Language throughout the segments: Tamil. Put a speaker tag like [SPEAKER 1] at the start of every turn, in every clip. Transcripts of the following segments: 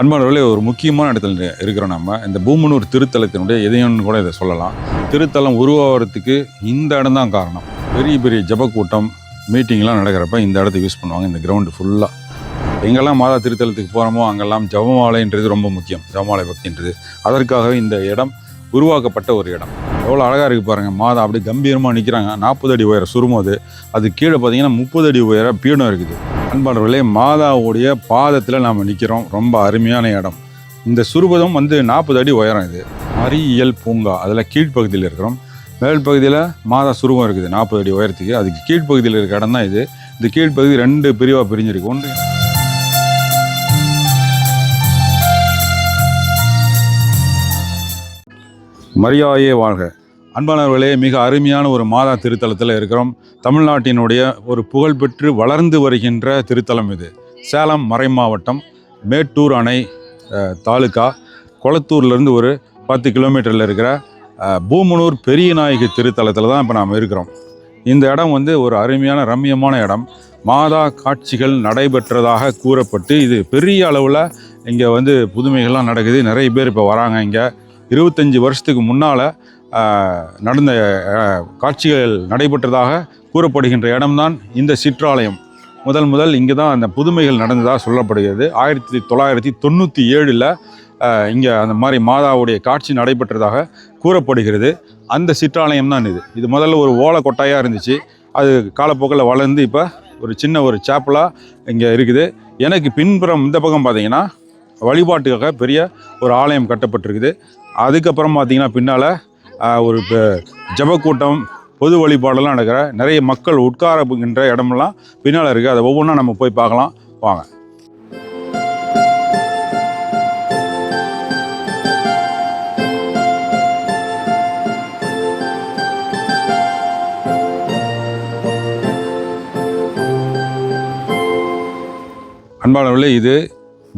[SPEAKER 1] அன்பானவர்களே ஒரு முக்கியமான இடத்துல இருக்கிறோம் நம்ம இந்த பூமனூர் திருத்தலத்தினுடைய இதயம்னு கூட இதை சொல்லலாம். திருத்தலம் உருவாகிறதுக்கு இந்த இடம் தான் காரணம். பெரிய பெரிய ஜபக்கூட்டம் மீட்டிங்லாம் நடக்கிறப்ப இந்த இடத்த யூஸ் பண்ணுவாங்க. இந்த கிரவுண்டு ஃபுல்லாக எங்கெல்லாம் மாதா திருத்தலத்துக்கு போகிறோமோ அங்கெல்லாம் ஜபமாலைன்றது ரொம்ப முக்கியம். ஜபமாலை பக்தின்றது. அதற்காகவே இந்த இடம் உருவாக்கப்பட்ட ஒரு இடம். எவ்வளோ அழகாக இருக்குது பாருங்கள் மாதா அப்படியே கம்பீரமாக நிற்கிறாங்க நாற்பது அடி உயர சுருமோது அது கீழே பார்த்தீங்கன்னா முப்பது அடி உயர பீடம் இருக்குது. அன்பானவர்களே மாதாவுடைய பாதத்தில் நாம் நிற்கிறோம் ரொம்ப அருமையான இடம். இந்த சுருபதம் வந்து நாற்பது அடி உயரம் இது. அறியியல் பூங்கா. அதில் கீழ்ப்பகுதியில் இருக்கிறோம். மேல் பகுதியில் மாதா சுருவம் இருக்குது. நாற்பது அடி உயரத்துக்கு. அதுக்கு கீழ்ப்பகுதியில் இருக்க இடம் தான் இது. இந்த கீழ்ப்பகுதி ரெண்டு பிரிவாக பிரிஞ்சிருக்கு. ஒன்று மரியாதையே வாழ்க. அன்பானவர்களே மிக அருமையான ஒரு மாதா திருத்தலத்தில் இருக்கிறோம். தமிழ்நாட்டினுடைய ஒரு புகழ்பெற்று வளர்ந்து வருகின்ற திருத்தலம் இது. சேலம் மறை மாவட்டம் மேட்டூர் அணை தாலுக்கா கொளத்தூர்லேருந்து ஒரு பத்து கிலோமீட்டரில் இருக்கிற பூமனூர் பெரிய நாயகி திருத்தலத்தில் தான் இப்போ நாம் இருக்கிறோம். இந்த இடம் வந்து ஒரு அருமையான ரம்மியமான இடம். மாதா காட்சிகள் நடைபெற்றதாக கூறப்பட்டு இது பெரிய அளவில் இங்கே வந்து புதுமைகள்லாம் நடக்குது. நிறைய பேர் இப்போ வராங்க இங்கே. இருபத்தஞ்சி வருஷத்துக்கு முன்னால் நடந்த காட்சிகள் நடைபெற்றதாக கூறப்படுகின்ற இடம்தான் இந்த சிற்றாலயம். முதல் முதல் இங்கே தான் அந்த புதுமைகள் நடந்ததாக சொல்லப்படுகிறது. ஆயிரத்தி தொள்ளாயிரத்தி தொண்ணூற்றி ஏழில் இங்கே அந்த மாதிரி மாதாவுடைய காட்சி நடைபெற்றதாக கூறப்படுகிறது. அந்த சிற்றாலயம் தான் இது. இது முதல்ல ஒரு ஓலை கொட்டாயாக இருந்துச்சு. அது காலப்போக்கில் வளர்ந்து இப்போ ஒரு சின்ன ஒரு சேப்பலாக இங்கே இருக்குது. எனக்கு பின்புறம் இந்த பக்கம் பார்த்தீங்கன்னா வழிபாட்டுக்காக பெரிய ஒரு ஆலயம் கட்டப்பட்டிருக்குது. அதுக்கப்புறம் பார்த்தீங்கன்னா பின்னால் ஒரு ஜபக்கூட்டம் பொது வழிபாடெல்லாம் நடக்கிற நிறைய மக்கள் உட்காரப்புகின்ற இடமெல்லாம் பின்னால் இருக்குது அதை ஒவ்வொன்றா நம்ம போய் பார்க்கலாம். வாங்க. அன்பானவர்களே இது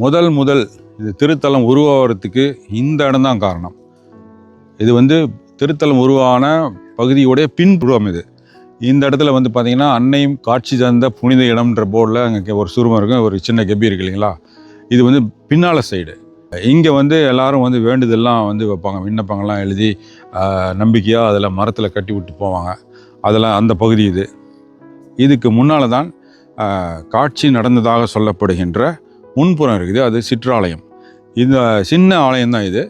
[SPEAKER 1] முதல் முதல் இது திருத்தலம் உருவாகிறதுக்கு இந்த இடம் தான் காரணம். இது வந்து திருத்தலம் உருவான பகுதியுடைய பின்புறம் இது. இந்த இடத்துல வந்து பார்த்தீங்கன்னா அன்னையும் காட்சி தந்த புனித இடம்ன்ற போர்டில் அங்கே ஒரு சுருமம் இருக்கும் ஒரு சின்ன கெபி இருக்கு இல்லைங்களா? இது வந்து பின்னால் சைடு இங்கே வந்து எல்லாரும் வந்து வேண்டுதெல்லாம் வந்து வைப்பாங்க விண்ணப்பங்கள்லாம் எழுதி நம்பிக்கையாக அதில் மரத்தில் கட்டி விட்டு போவாங்க. அதெல்லாம் அந்த பகுதி இது. இதுக்கு முன்னால் தான் காட்சி நடந்ததாக சொல்லப்படுகின்ற முன்புறம் இருக்குது அது சிற்றாலயம். இந்த சின்ன ஆலயம் தான் இது.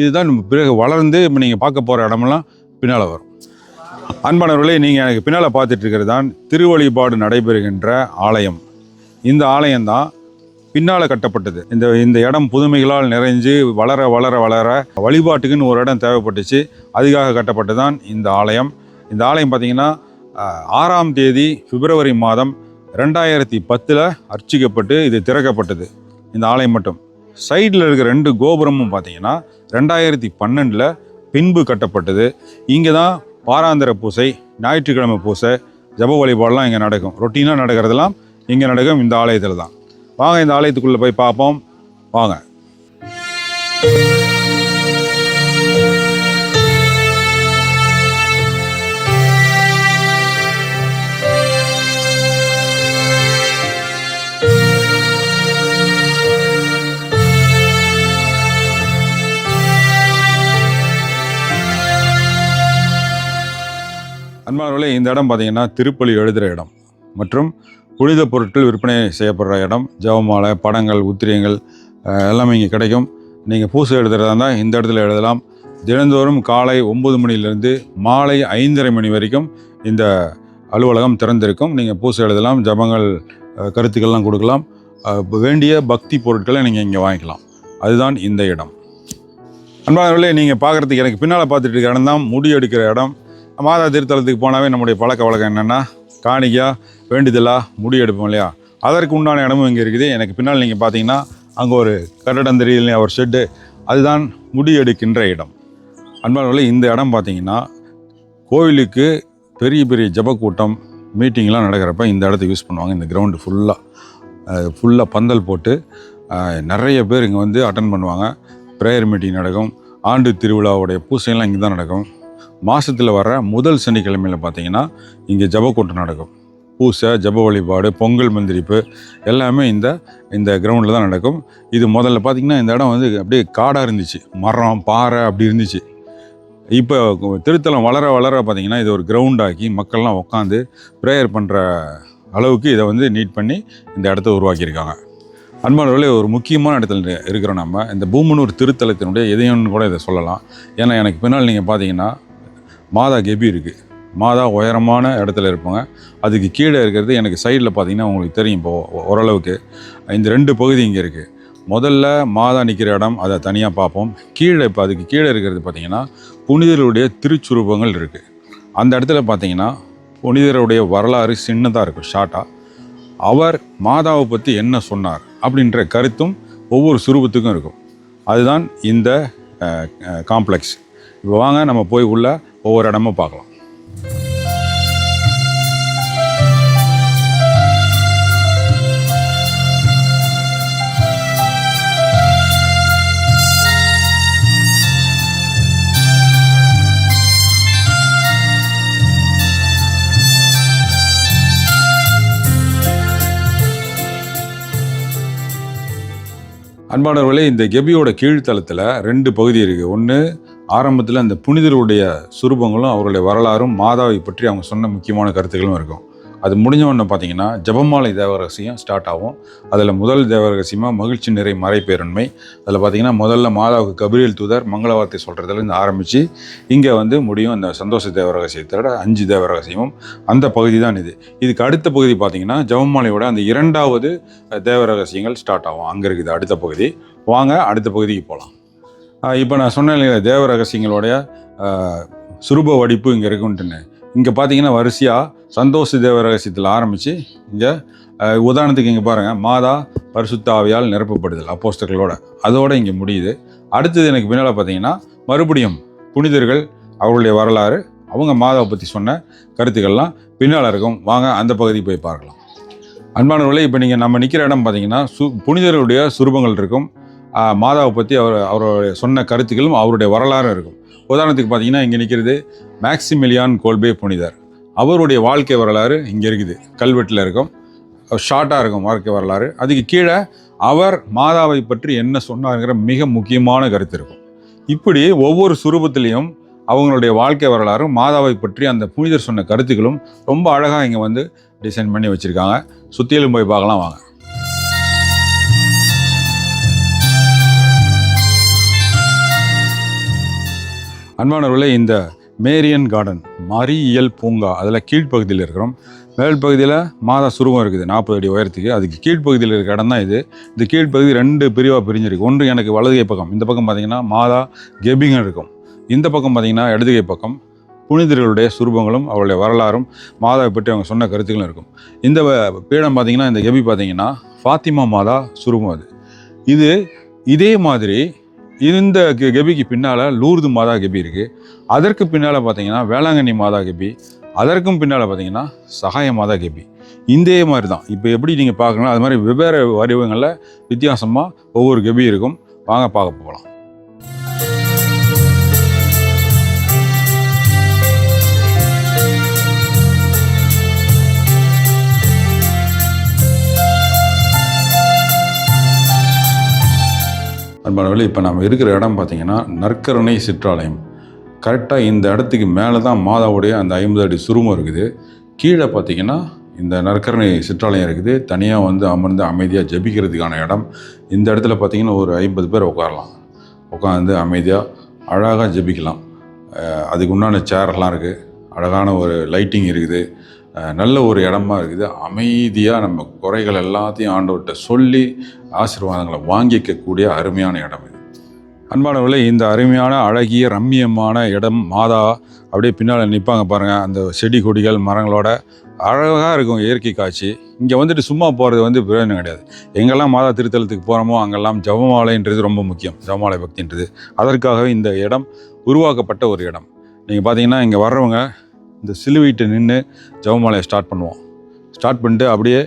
[SPEAKER 1] இதுதான் பிறகு வளர்ந்து இப்போ நீங்கள் பார்க்க போகிற இடமெல்லாம் பின்னால் வரும். அன்பானவர்களே நீங்கள் எனக்கு பின்னால் பார்த்துட்டு இருக்கிறது தான் திருவழிபாடு நடைபெறுகின்ற ஆலயம். இந்த ஆலயம் தான் பின்னால் கட்டப்பட்டது. இந்த இந்த இடம் புதுமைகளால் நிறைஞ்சு வளர வளர வளர வழிபாட்டுக்குன்னு ஒரு இடம் தேவைப்பட்டுச்சு. அதுக்காக கட்டப்பட்டது தான் இந்த ஆலயம். இந்த ஆலயம் பார்த்தீங்கன்னா ஆறாம் தேதி பிப்ரவரி மாதம் ரெண்டாயிரத்தி பத்தில் அர்ச்சிக்கப்பட்டு இது திறக்கப்பட்டது. இந்த ஆலயம் மட்டும். சைடில் இருக்கிற ரெண்டு கோபுரமும் பார்த்தீங்கன்னா ரெண்டாயிரத்தி பன்னெண்டில் பின்பு கட்டப்பட்டது. இங்கே தான் பாராந்திர பூசை ஞாயிற்றுக்கிழமை பூசை ஜப வழிபாடெலாம் இங்கே நடக்கும். ரொட்டீனாக நடக்கிறதெல்லாம் இங்கே நடக்கும் இந்த ஆலயத்தில் தான் வாங்க இந்த ஆலயத்துக்குள்ளே போய் பார்ப்போம். வாங்க. அன்பானவர்களே இந்த இடம் பார்த்தீங்கன்னா திருப்பலி எழுதுகிற இடம். மற்றும் புனித பொருட்கள் விற்பனை செய்யப்படுற இடம். ஜெபமாலை படங்கள் உத்திரியங்கள் எல்லாமே இங்கே கிடைக்கும். நீங்கள் பூசை எழுதுறதா இருந்தால் இந்த இடத்துல எழுதலாம். தினந்தோறும் காலை ஒம்பது மணிலேருந்து மாலை ஐந்தரை மணி வரைக்கும் இந்த அலுவலகம் திறந்திருக்கும். நீங்கள் பூசை எழுதலாம் ஜபங்கள் கருத்துக்கள்லாம் கொடுக்கலாம். வேண்டிய பக்தி பொருட்களை நீங்கள் இங்கே வாங்கிக்கலாம். அதுதான் இந்த இடம். அன்பானவர்களே நீங்கள் பார்க்குறதுக்கு எனக்கு பின்னால் பார்த்துட்டு இருக்க இடம் தான் முடி எடுக்கிற இடம். மாதா திருத்தலத்துக்கு போனாவே நம்முடைய பழக்க வழக்கம் என்னென்னா காணிக்கா வேண்டுதலா முடி எடுப்போம் இல்லையா? அதற்கு உண்டான இடமும் இங்கே இருக்குது. எனக்கு பின்னால் நீங்கள் பார்த்தீங்கன்னா அங்கே ஒரு கட்டடம் ஒரு ஷெட்டு அதுதான் முடி எடுக்கின்ற இடம். அன்பானவர்களே இந்த இடம் பார்த்தீங்கன்னா கோவிலுக்கு பெரிய பெரிய ஜபக்கூட்டம் மீட்டிங்லாம் நடக்கிறப்ப இந்த இடத்த யூஸ் பண்ணுவாங்க. இந்த கிரவுண்டு ஃபுல்லாக ஃபுல்லாக பந்தல் போட்டு நிறைய பேர் இங்கே வந்து அட்டன் பண்ணுவாங்க. ப்ரேயர் மீட்டிங் நடக்கும். ஆண்டு திருவிழாவுடைய பூசையெல்லாம் இங்கே தான் நடக்கும். மாதத்தில் வர்ற முதல் சனிக்கிழமையில் பார்த்தீங்கன்னா இங்கே ஜபக்கூட்டம் நடக்கும். பூசை ஜப வழிபாடு பொங்கல் மந்திரிப்பு எல்லாமே இந்த இந்த கிரவுண்டில் தான் நடக்கும். இது முதல்ல பார்த்திங்கன்னா இந்த இடம் வந்து அப்படியே காடாக இருந்துச்சு. மரம் பாறை அப்படி இருந்துச்சு. இப்போ திருத்தலம் வளர வளர பார்த்திங்கன்னா இது ஒரு கிரவுண்டாக்கி மக்கள்லாம் உட்காந்து ப்ரேயர் பண்ணுற அளவுக்கு இதை வந்து நீட் பண்ணி இந்த இடத்த உருவாக்கியிருக்காங்க. அன்பானவர்களே ஒரு முக்கியமான இடத்துல இருக்கிறோம் நம்ம. இந்த பூமனூர் திருத்தலத்தினுடைய இதயம்னு கூட இதை சொல்லலாம். ஏன்னா எனக்கு பின்னால் நீங்கள் பார்த்தீங்கன்னா மாதா கெபி இருக்குது மாதா உயரமான இடத்துல இருப்பாங்க. அதுக்கு கீழே இருக்கிறது எனக்கு சைடில் பார்த்தீங்கன்னா உங்களுக்கு தெரியும் இப்போ ஓரளவுக்கு. இந்த ரெண்டு பகுதி இங்கே இருக்குது முதல்ல மாதா நிற்கிற இடம் அதை தனியாக பார்ப்போம். கீழே இப்போ அதுக்கு கீழே இருக்கிறது பார்த்திங்கன்னா புனிதருடைய திருச்சுரூபங்கள் இருக்குது அந்த இடத்துல பார்த்தீங்கன்னா புனிதருடைய வரலாறு சின்னதாக இருக்கும் ஷார்ட்டாக அவர் மாதாவை பற்றி என்ன சொன்னார் அப்படின்ற கருத்தும் ஒவ்வொரு சுரூபத்துக்கும் இருக்கும். அதுதான் இந்த காம்ப்ளெக்ஸ் இப்போ வாங்க நம்ம போய் உள்ள ஒவ்வொரு இடமும் பார்க்கலாம். அன்பானவர்களே இந்த கெபியோட கீழ்த்தளத்தில் ரெண்டு பகுதி இருக்குது ஒன்று ஆரம்பத்தில் அந்த புனிதருடைய சுரூபங்களும் அவருடைய வரலாறும் மாதாவை பற்றி அவங்க சொன்ன முக்கியமான கருத்துக்களும் இருக்கும். அது முடிஞ்ச உடனே பார்த்தீங்கன்னா ஜபமாலை தேவரகசியம் ஸ்டார்ட் ஆகும். அதில் முதல் தேவரகசியமாக மகிழ்ச்சி நிறை மறைப்பேரன்மை அதில் பார்த்தீங்கன்னா முதல்ல மாதாவுக்கு கபிரியல் தூதர் மங்களவார்த்தை சொல்கிறதுலேருந்து ஆரம்பித்து இங்கே வந்து முடியும் அந்த சந்தோஷ தேவரகசியத்தோட அஞ்சு தேவரகசியமும். அந்த பகுதி தான் இது. இதுக்கு அடுத்த பகுதி பார்த்தீங்கன்னா ஜபமாலையோட அந்த இரண்டாவது தேவரகசியங்கள் ஸ்டார்ட் ஆகும். அங்கே இருக்குது அடுத்த பகுதி. வாங்க அடுத்த பகுதிக்கு போகலாம். இப்போ நான் சொன்னேன் தேவரகசியங்களுடைய தேவ ரகசியங்களுடைய சுரூப வடிப்பு இங்கே இருக்குன்ட்டுன்னு. இங்கே பார்த்தீங்கன்னா வரிசையாக சந்தோஷ தேவ ரகசியத்தில் ஆரம்பித்து இங்கே உதாரணத்துக்கு இங்கே பாருங்கள் மாதா பரிசுத்தாவியால் நிரப்பப்படுதல் அப்போஸ்தர்களோட அதோடு இங்கே முடியுது. அடுத்தது எனக்கு பின்னால் பார்த்தீங்கன்னா மறுபடியும் புனிதர்கள் அவர்களுடைய வரலாறு அவங்க மாதாவை பற்றி சொன்ன கருத்துக்கள்லாம் பின்னால் இருக்கும். வாங்க அந்த பகுதி போய் பார்க்கலாம். அன்பானவர்களே இப்போ நீங்கள் நம்ம நிற்கிற இடம் பார்த்தீங்கன்னா சு புனிதர்களுடைய சுரூபங்கள் இருக்கும். மாதாவை பற்றி அவர் அவருடைய சொன்ன கருத்துக்களும் அவருடைய வரலாறும் இருக்கும். உதாரணத்துக்கு பார்த்தீங்கன்னா இங்கே நிற்கிறது மேக்சிமிலியான் கோல்பே புனிதர். அவருடைய வாழ்க்கை வரலாறு இங்கே இருக்குது. கல்வெட்டில் இருக்கும். ஷார்ட்டாக இருக்கும் வாழ்க்கை வரலாறு. அதுக்கு கீழே அவர் மாதாவை பற்றி என்ன சொன்னாருங்கிற மிக முக்கியமான கருத்து இருக்கும். இப்படி ஒவ்வொரு சுரூபத்திலையும் அவங்களுடைய வாழ்க்கை வரலாறும் மாதாவை பற்றி அந்த புனிதர் சொன்ன கருத்துக்களும் ரொம்ப அழகாக இங்கே வந்து டிசைன் பண்ணி வச்சுருக்காங்க. சுற்றிலும் போய் பார்க்கலாம் வாங்க. அன்பானவர்களே இந்த மேரியன் கார்டன் மறியியல் பூங்கா. அதில் கீழ்ப்பகுதியில் இருக்கிறோம். மேல் பகுதியில் மாதா சுருவம் இருக்குது நாற்பது அடி உயரத்துக்கு. அதுக்கு கீழ்ப்பகுதியில் இருக்கிற இடம் தான் இது. இந்த கீழ்ப்பகுதி ரெண்டு பிரிவாக பிரிஞ்சிருக்கு. ஒன்று எனக்கு வலதுகை பக்கம். இந்த பக்கம் பார்த்தீங்கன்னா மாதா கெபிங்கன் இருக்கும். இந்த பக்கம் பார்த்தீங்கன்னா இடதுகை பக்கம். புனிதர்களுடைய சுரூபங்களும் அவருடைய வரலாறும் மாதாவை பற்றி அவங்க சொன்ன கருத்துக்களும் இருக்கும். இந்த பீடம் பார்த்தீங்கன்னா இந்த கெபி பார்த்தீங்கன்னா ஃபாத்திமா மாதா சுரூபம் அது. இது இதே மாதிரி இந்த கெ- கெபிக்கு பின்னால் லூர்து மாதா கெபி இருக்குது அதற்கு பின்னால் பார்த்தீங்கன்னா வேளாங்கண்ணி மாதா கெபி. அதற்கும் பின்னால் பார்த்தீங்கன்னா சகாய மாதா கெபி. இதே மாதிரி தான் இப்போ எப்படி நீங்கள் பார்க்கணும் அது மாதிரி வெவ்வேறு வடிவங்களில் வித்தியாசமாக ஒவ்வொரு கெபி இருக்கும். வாங்க பார்க்க போகலாம் அன்பானவர்களே இப்போ நம்ம இருக்கிற இடம் பார்த்தீங்கன்னா நற்கருணை சிற்றாலயம். கரெக்டாக இந்த இடத்துக்கு மேலே தான் மாதாவுடைய அந்த ஐம்பது அடி சுருமம் இருக்குது. கீழே பார்த்தீங்கன்னா இந்த நற்கரணை சிற்றாலயம் இருக்குது. தனியாக வந்து அமர்ந்து அமைதியாக ஜெபிக்கிறதுக்கான இடம். இந்த இடத்துல பார்த்தீங்கன்னா ஒரு ஐம்பது பேர் உட்காரலாம். உட்காந்து அமைதியாக அழகாக ஜெபிக்கலாம். அதுக்கு உண்டான சேர்லாம் இருக்குது அழகான ஒரு லைட்டிங் இருக்குது. நல்ல ஒரு இடமா இருக்குது. அமைதியாக நம்ம குறைகள் எல்லாத்தையும் ஆண்டவர்கிட்ட சொல்லி ஆசீர்வாதங்களை வாங்கிக்கக்கூடிய அருமையான இடம் இது. அன்பானவர்களே இந்த அருமையான அழகிய ரம்மியமான இடம் மாதா அப்படியே பின்னால் நிற்பாங்க பாருங்கள் அந்த செடி கொடிகள் மரங்களோட அழகாக இருக்கும் இயற்கை காட்சி. இங்கே வந்துட்டு சும்மா போகிறது வந்து பிரயோஜனம் கிடையாது. எங்கெல்லாம் மாதா திருத்தலத்துக்கு போகிறோமோ அங்கெல்லாம் ஜபமாலைன்றது ரொம்ப முக்கியம். ஜபமாலை பக்தின்றது. அதற்காகவே இந்த இடம் உருவாக்கப்பட்ட ஒரு இடம். நீங்கள் பார்த்தீங்கன்னா இங்கே வர்றவங்க இந்த சிலுவைட்டு நின்று ஜபமாலையை ஸ்டார்ட் பண்ணுவோம். ஸ்டார்ட் பண்ணிட்டு அப்படியே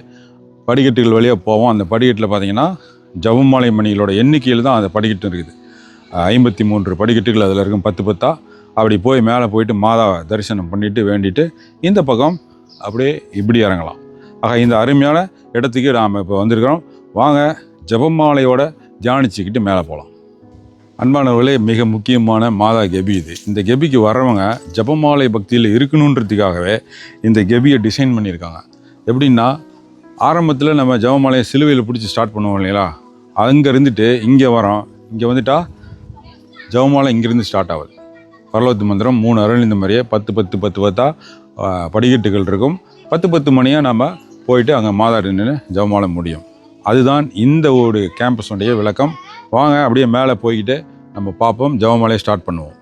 [SPEAKER 1] படிக்கட்டுகள் வழியாக போவோம். அந்த படிக்கட்டில் பார்த்தீங்கன்னா ஜபமாலை மணிகளோட எண்ணிக்கையில் தான் அந்த படிக்கட்டு இருக்குது. ஐம்பத்தி மூன்று படிக்கட்டுகள் அதில் இருக்கும். பத்து பத்தா அப்படி போய் மேலே போயிட்டு மாதாவை தரிசனம் பண்ணிவிட்டு வேண்டிட்டு இந்த பக்கம் அப்படியே இப்படி இறங்கலாம். ஆக இந்த அருமையான இடத்துக்கு நாம் இப்போ வந்திருக்கிறோம். வாங்க ஜெபமாலையோட தியானிச்சுக்கிட்டு மேலே போகலாம் அன்பானவர்களே மிக முக்கியமான மாதா கெபி இது. இந்த கெபிக்கு வரவங்க ஜெபமாலை பக்தியில் இருக்கணுன்றதுக்காகவே இந்த கெபியை டிசைன் பண்ணியிருக்காங்க. எப்படின்னா ஆரம்பத்தில் நம்ம ஜெபமாலையை சிலுவையில் பிடிச்சி ஸ்டார்ட் பண்ணுவோம் இல்லைங்களா? அங்கே இருந்துட்டு இங்கே வரோம். இங்கே வந்துட்டா ஜெபமாலை இங்கேருந்து ஸ்டார்ட் ஆகுது. பரலோத்து மந்திரம் மூணு அருள் இந்த மாதிரியே பத்து பத்து பத்து பத்தாக படிக்கட்டுகள் இருக்கும். பத்து பத்து மணியாக நம்ம போயிட்டு அங்கே மாதா நின்று ஜபமாலை முடியும். அதுதான் இந்த ஒரு கேம்பஸுடைய விளக்கம். வாங்க அப்படியே மேலே போய்கிட்டு நம்ம பார்ப்போம் ஜெபமாலையை ஸ்டார்ட் பண்ணுவோம்.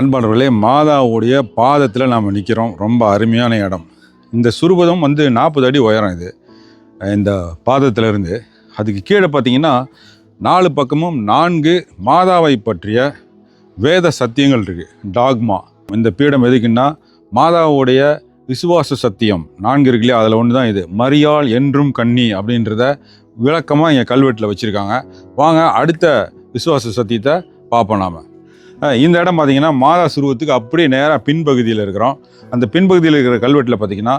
[SPEAKER 1] அன்பானவர்களே மாதாவுடைய பாதத்தில் நாம் நிற்கிறோம் ரொம்ப அருமையான இடம். இந்த சுருபதம் வந்து நாற்பது அடி உயரம் இது. இந்த பாதத்திலிருந்து. அதுக்கு கீழே பார்த்தீங்கன்னா நாலு பக்கமும் நான்கு மாதாவை பற்றிய வேத சத்தியங்கள் இருக்குது டாக்மா. இந்த பீடம் எதுக்குன்னா மாதாவுடைய விசுவாச சத்தியம். நான்கு இருக்கு இல்லையா? அதில் ஒன்று தான் இது. மரியாள் என்றும் கன்னி அப்படின்றத விளக்கமாக எங்கள் கல்வெட்டில் வச்சுருக்காங்க. வாங்க அடுத்த விசுவாச சத்தியத்தை பார்ப்போம் நாம. இந்த இடம் பார்த்தீங்கன்னா மாதா சுருவத்துக்கு அப்படியே நேராக பின்பகுதியில் இருக்கிறோம். அந்த பின்பகுதியில் இருக்கிற கல்வெட்டில் பார்த்தீங்கன்னா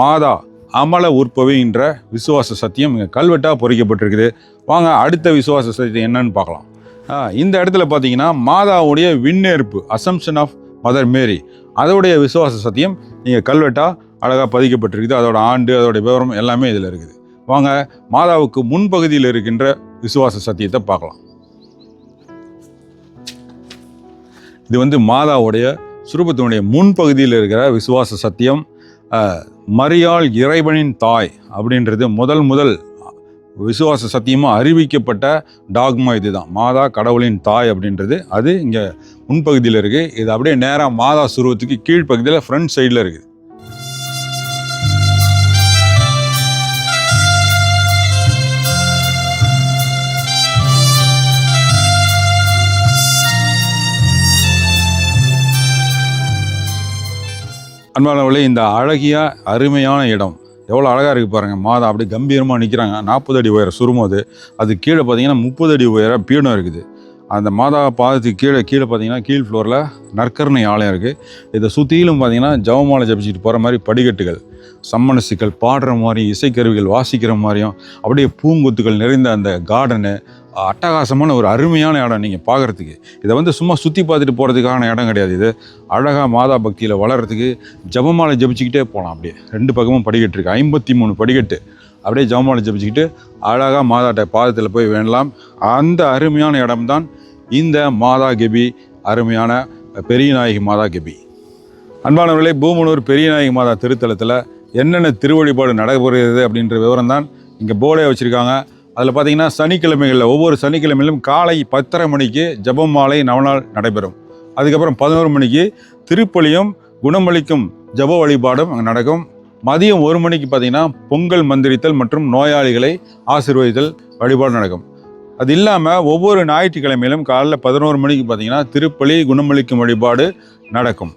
[SPEAKER 1] மாதா அமல உற்பவின்ற விசுவாச சத்தியம் இங்கே கல்வெட்டாக பொறிக்கப்பட்டிருக்குது. வாங்க அடுத்த விசுவாச சத்தியம் என்னன்னு பார்க்கலாம். இந்த இடத்துல பார்த்தீங்கன்னா மாதாவுடைய விண்ணேற்பு அசம்ஷன் ஆஃப் மதர் மேரி அதோடைய விசுவாச சத்தியம் நீங்கள் கல்வெட்டாக அழகாக பதிக்கப்பட்டிருக்குது. அதோட ஆண்டு அதோட விவரம் எல்லாமே இதில் இருக்குது. வாங்க மாதாவுக்கு முன்பகுதியில் இருக்கின்ற விசுவாச சத்தியத்தை பார்க்கலாம். இது வந்து மாதாவுடைய சுரூபத்தினுடைய முன்பகுதியில் இருக்கிற விசுவாச சத்தியம் மரியாள் இறைவனின் தாய் அப்படின்றது முதல் முதல் விசுவாச சத்தியமாக அறிவிக்கப்பட்ட டாக்மா இதுதான். மாதா கடவுளின் தாய் அப்படின்றது. அது இங்கே முன்பகுதியில் இருக்குது இது அப்படியே நேராக மாதா சுருவத்துக்கு கீழ்ப்பகுதியில் ஃப்ரண்ட் சைடில் இருக்குது அன்பானவர்களே இந்த அழகிய அருமையான இடம். எவ்வளோ அழகாக இருக்குது பாருங்கள் மாதா அப்படியே கம்பீரமாக நிற்கிறாங்க நாற்பது அடி உயரம் சுருமோது அது கீழே பார்த்தீங்கன்னா முப்பது அடி உயர பீடம் இருக்குது. அந்த மாதா பாதத்துக்கு கீழே கீழே பார்த்தீங்கன்னா கீழ் ஃப்ளோரில் நற்கருணை ஆலயம் இருக்குது இதை சுற்றிலும் பார்த்தீங்கன்னா ஜவமாலை ஜபிச்சுட்டு போகிற மாதிரி படிக்கட்டுகள் சம்மனசுக்கள் பாடுற மாதிரி இசைக்கருவிகள் வாசிக்கிற மாதிரியும் அப்படியே பூங்கொத்துகள் நிறைந்த அந்த கார்டனு அட்டகாசமான ஒரு அருமையான இடம் நீங்கள் பார்க்குறதுக்கு. இதை வந்து சும்மா சுற்றி பார்த்துட்டு போகிறதுக்கான இடம் கிடையாது இது. அழகாக மாதா பக்தியில் வளர்கிறதுக்கு ஜபமாலை ஜபிச்சுக்கிட்டே போகலாம் அப்படியே. ரெண்டு பக்கமும் படிக்கட்டு இருக்குது ஐம்பத்தி மூணு படிக்கட்டு. அப்படியே ஜபமாலை ஜபிச்சுக்கிட்டு அழகாக மாதாட்ட பாதத்தில் போய் வேண்டலாம். அந்த அருமையான இடம்தான் இந்த மாதா கெபி அருமையான பெரிய நாயகி மாதா கெபி. அன்பானவர்களே பூமனூர் பெரியநாயகி மாதா திருத்தலத்தில் என்னென்ன திருவழிபாடு நடைபெறுகிறது அப்படின்ற விவரம் தான் இங்கே போர்டே வச்சுருக்காங்க. அதில் பார்த்தீங்கன்னா சனிக்கிழமைகளில் ஒவ்வொரு சனிக்கிழமையிலும் காலை பத்தரை மணிக்கு ஜபம் மாலை நவநாள் நடைபெறும். அதுக்கப்புறம் பதினோரு மணிக்கு திருப்பலியும் குணமளிக்கும் ஜெப வழிபாடும் அங்கே நடக்கும். மதியம் ஒரு மணிக்கு பார்த்தீங்கன்னா பொங்கல் மந்திரித்தல் மற்றும் நோயாளிகளை ஆசீர்வதித்தல் வழிபாடு நடக்கும். அது இல்லாமல் ஒவ்வொரு ஞாயிற்றுக்கிழமையிலும் காலைல பதினோரு மணிக்கு பார்த்தீங்கன்னா திருப்பலி குணமளிக்கும் வழிபாடு நடக்கும்.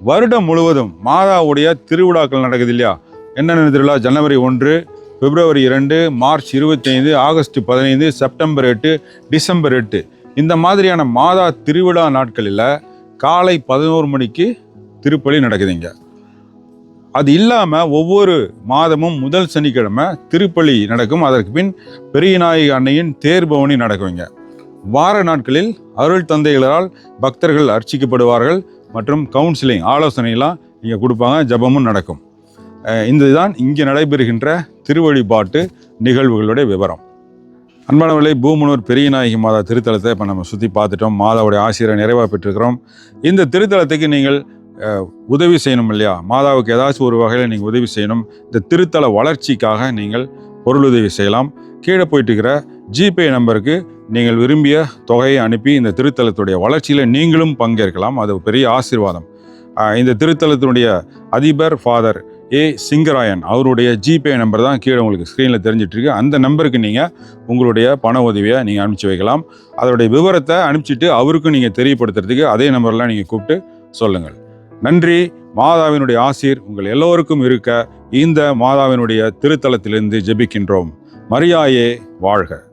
[SPEAKER 1] வருடம் முழுவதும் மாதாவுடைய திருவிழாக்கள் நடக்குது இல்லையா? என்னென்ன திருவிழா? ஜனவரி ஒன்று பிப்ரவரி இரண்டு மார்ச் இருபத்தைந்து ஆகஸ்ட் பதினைந்து செப்டம்பர் எட்டு டிசம்பர் எட்டு. இந்த மாதிரியான மாதா திருவிழா நாட்களில் காலை பதினோரு மணிக்கு திருப்பலி நடக்குதுங்க. அது இல்லாமல் ஒவ்வொரு மாதமும் முதல் சனிக்கிழமை திருப்பலி நடக்கும். அதற்கு பின் பெரியநாயகி அன்னையின் தேர்பவனி நடக்குங்க. வார நாட்களில் அருள் தந்தைகளால் பக்தர்கள் அர்ச்சிக்கப்படுவார்கள். மற்றும் கவுன்சிலிங் ஆலோசனையெல்லாம் இங்கே கொடுப்பாங்க. ஜெபமும் நடக்கும். இந்த இதுதான் இங்கே நடைபெறுகின்ற திருவழிபாட்டு நிகழ்வுகளுடைய விவரம். அன்பானவர்களே பூமனூர் பெரியநாயகி மாதா திருத்தலத்தை இப்போ நம்ம சுற்றி பார்த்துட்டோம். மாதாவுடைய ஆசிரியரை நிறைவாக பெற்றிருக்கிறோம். இந்த திருத்தலத்துக்கு நீங்கள் உதவி செய்யணும் இல்லையா? மாதாவுக்கு ஏதாச்சும் ஒரு வகையில் நீங்கள் உதவி செய்யணும். இந்த திருத்தல வளர்ச்சிக்காக நீங்கள் பொருளுதவி செய்யலாம். கீழே போயிட்டு இருக்கிற ஜிபே நம்பருக்கு நீங்கள் விரும்பிய தொகையை அனுப்பி இந்த திருத்தலத்துடைய வளர்ச்சியில் நீங்களும் பங்கேற்கலாம். அது பெரிய ஆசீர்வாதம். இந்த திருத்தலத்தினுடைய அதிபர் ஃபாதர் ஏ சிங்கராயன். அவருடைய ஜிபே நம்பர் தான் கீழே உங்களுக்கு ஸ்க்ரீனில் தெரிஞ்சிட்ருக்கு அந்த நம்பருக்கு நீங்கள் உங்களுடைய பண உதவியை நீங்கள் அனுப்பிச்சி வைக்கலாம். அதோடைய விவரத்தை அனுப்பிச்சிட்டு அவருக்கும் நீங்கள் தெரியப்படுத்துறதுக்கு அதே நம்பர்லாம் நீங்கள் கூப்பிட்டு சொல்லுங்கள். நன்றி. மாதாவினுடைய ஆசீர் உங்கள் எல்லோருக்கும் இருக்க இந்த மாதாவினுடைய திருத்தலத்திலிருந்து ஜெபிக்கின்றோம். மரியாயே வாழ்க.